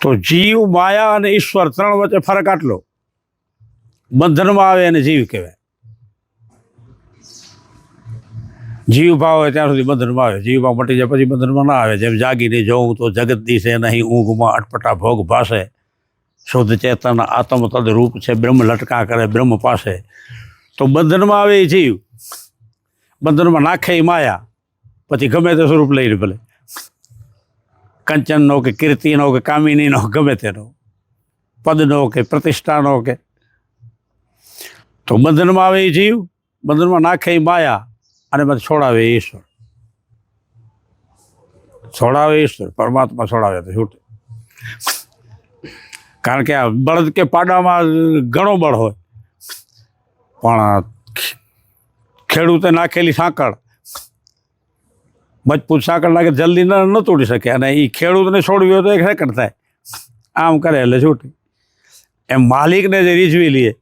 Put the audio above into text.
તો જીવ, માયા અને ઈશ્વર ત્રણ વચ્ચે ફરક આટલો. બંધનમાં આવે અને જીવ કહેવાય. જીવ ભાવ હોય ત્યાં સુધી બંધનમાં આવે. જીવ ભાવ મટી જાય પછી બંધનમાં ના આવે. જેમ જાગીને જોઉં તો જગત દિશે નહીં ઊંઘમાં અટપટા ભોગ ભાસે. શુદ્ધ ચેતન આત્મ તદ રૂપ છે, બ્રહ્મ લટકા કરે બ્રહ્મ પાસે. તો બંધનમાં આવે એ જીવ. બંધનમાં નાખે એ માયા. પછી ગમે તે સ્વરૂપ લઈને ભલે. કંચનનો કે કીર્તિનો કે કામિનીનો ગમે તેનો. પદનો કે પ્રતિષ્ઠાનો કે. તો બંધનમાં આવે એ જીવ બંધનમાં નાખે એ માયા, અને પછી છોડાવે ઈશ્વર. છોડાવે ઈશ્વર, પરમાત્મા છોડાવે તો છૂટે. કારણ કે આ બળદ કે પાડામાં ઘણો બળ હોય. પણ ખેડૂતે નાખેલી સાંકળ મજબૂત સાંકળ નાખે જલ્દી ન ન તોડી શકે અને એ ખેડૂતને છોડવી હોય તો એક સેકન્ડ થાય. આમ કરે એટલે છૂટી. એમ માલિકને જે રીઝવી લઈએ